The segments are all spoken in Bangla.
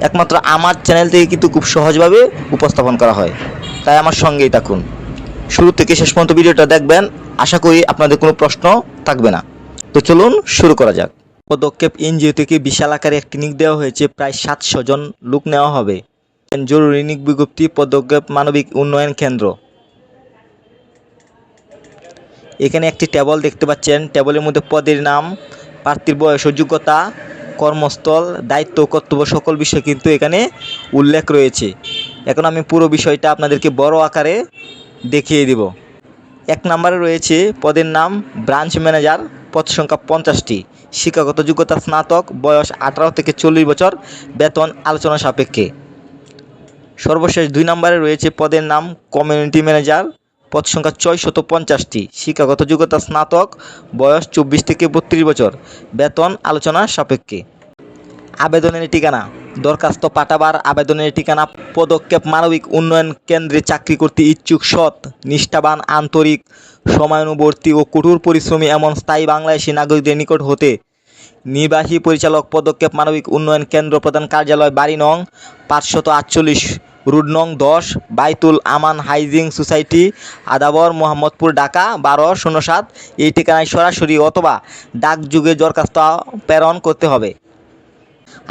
একমাত্র আমার চ্যানেল থেকে কিন্তু খুব সহজভাবে উপস্থাপন করা হয়। তাই আমার সঙ্গেই থাকুন। শুরু থেকে শেষ পর্যন্ত ভিডিওটা দেখবেন। আশা করি আপনাদের কোনো প্রশ্ন থাকবে না। তো চলুন শুরু করা যাক। পদক্ষেপ এনজিও থেকে বিশাল আকারে একটি নিক দেওয়া হয়েছে। প্রায় সাতশো জন লোক নেওয়া হবে। জরুরি নিক বিজ্ঞপ্তি, পদক্ষেপ, মানবিক উন্নয়ন কেন্দ্র। এখানে একটি টেবল দেখতে পাচ্ছেন। টেবলের মধ্যে পদের নাম, প্রার্থীর বয়স ও যোগ্যতা কর্মস্থল, দায়িত্ব কর্তব্য সকল বিষয় কিন্তু এখানে উল্লেখ রয়েছে। এখন আমি পুরো বিষয়টা আপনাদেরকে বড় আকারে দেখিয়ে দিব। এক নম্বরে রয়েছে পদের নাম ব্রাঞ্চ ম্যানেজার, পদ সংখ্যা পঞ্চাশটি। শিক্ষাগত যোগ্যতা স্নাতক, বয়স আঠারো থেকে চল্লিশ বছর, বেতন আলোচনা সাপেক্ষে। সর্বশেষ দুই নম্বরে রয়েছে পদের নাম কমিউনিটি ম্যানেজার পদ সংখ্যা ছয়শত পঞ্চাশটি। শিক্ষাগত যোগ্যতা স্নাতক, বয়স চব্বিশ থেকে বত্রিশ বছর। বেতন আলোচনা সাপেক্ষে। আবেদনের ঠিকানা। দরখাস্ত পাঠাবার আবেদনের ঠিকানা। পদক্ষেপ মানবিক উন্নয়ন কেন্দ্রে চাকরি করতে ইচ্ছুক সৎ, নিষ্ঠাবান, আন্তরিক, সময়ানুবর্তী ও কঠোর পরিশ্রমী এমন স্থায়ী বাংলাদেশি নাগরিকদের নিকট হতে। নির্বাহী পরিচালক পদক্ষেপ মানবিক উন্নয়ন কেন্দ্র প্রধান কার্যালয় বাড়ি নং পাঁচশত আটচল্লিশ। রুট নং দশ, বাইতুল আমান হাইজিং সোসাইটি, আদাবর, মোহাম্মদপুর, ঢাকা, বারো, শূন্য সাত। এই ঠিকানায় সরাসরি অথবা ডাকযুগে দরখাস্ত প্রেরণ করতে হবে।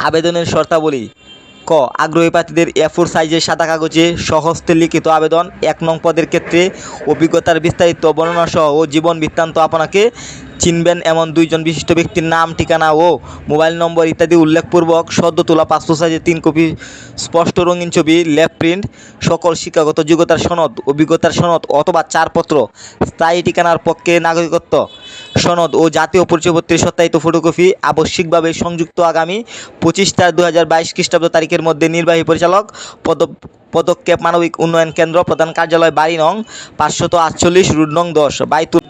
আবেদনের শর্তাবলী, ক, আগ্রহী প্রার্থীদের এ ফোর সাইজের সাদা কাগজে সহস্তে লিখিত আবেদন, এক নং পদের ক্ষেত্রে অভিজ্ঞতার বিস্তারিত বর্ণনা সহ ও জীবন বৃত্তান্ত আপনাকে চিনবেন এমন দুইজন বিশিষ্ট ব্যক্তির নাম, ঠিকানা ও মোবাইল নম্বর ইত্যাদি উল্লেখপূর্বক সদ্য তোলা পাসপোর্ট সাইজের তিন কপি স্পষ্ট রঙিন ছবি, লেফট প্রিন্ট, সকল শিক্ষাগত যোগ্যতার সনদ, অভিজ্ঞতার সনদ অথবা চারপত্র, স্থায়ী ঠিকানার পক্ষে নাগরিকত্ব সনদ ও জাতীয় পরিচয়পত্রের সত্যায়িত ফটোকপি আবশ্যিকভাবে সংযুক্ত আগামী পঁচিশ চার দু হাজার বাইশ খ্রিস্টাব্দ তারিখের মধ্যে নির্বাহী পরিচালক, পদ, পদক্ষেপ মানবিক উন্নয়ন কেন্দ্র প্রধান কার্যালয় বাড়ি নং পাঁচশত আটচল্লিশ, রুট নং দশ, বাইতুল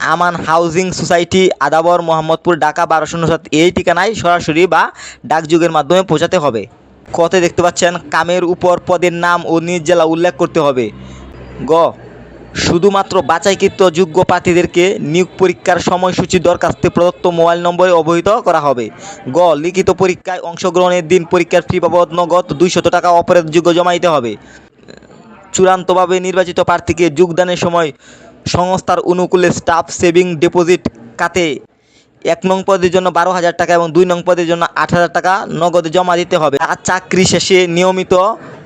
আমান হাউজিং সোসাইটি আদাবর মোহাম্মদপুর, ঢাকা বারো শূন্য সাত এই ঠিকানায় সরাসরি বা ডাকযোগের মাধ্যমে পৌঁছাতে হবে। কতে দেখতে পাচ্ছেন, কামের উপর পদের নাম ও নিজ জেলা উল্লেখ করতে হবে। গ, শুধুমাত্র বাছাইকৃত যোগ্য প্রার্থীদেরকে নিয়োগ পরীক্ষার সময়সূচি দরখাস্তে প্রদত্ত মোবাইল নম্বরে অবহিত করা হবে। গ, লিখিত পরীক্ষায় অংশগ্রহণের দিন পরীক্ষার ফি বাবদ নগদ দুইশত টাকা অপরাধ যোগ্য জমা দিতে হবে। চূড়ান্তভাবে নির্বাচিত প্রার্থীকে যোগদানের সময় সংস্থার অনুকূলে স্টাফ সেভিং ডিপোজিট খাতে এক নং পদের জন্য বারো হাজার টাকা এবং দুই নং পদের জন্য আট হাজার টাকা নগদে জমা দিতে হবে। আর চাকরি শেষে নিয়মিত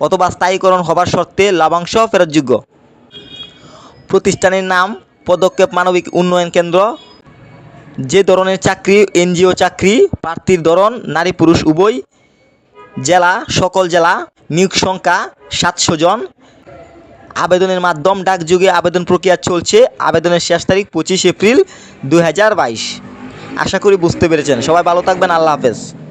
অথবা স্থায়ীকরণ হবার শর্তে লাভাংশ ফেরতযোগ্য। প্রতিষ্ঠানের নাম, পদক্ষেপ, মানবিক উন্নয়ন কেন্দ্র, যে ধরনের চাকরি, এনজিও চাকরি, প্রার্থীর ধরন, নারী পুরুষ উভয়, জেলা, সকল জেলা, নিয়োগ সংখ্যা সাতশো জন। আবেদনের মাধ্যম ডাকযুগে আবেদন প্রক্রিয়া চলছে। আবেদনের শেষ তারিখ পঁচিশ এপ্রিল দু হাজার বাইশ। আশা করি বুঝতে পেরেছেন। সবাই ভালো থাকবেন। আল্লাহ হাফেজ।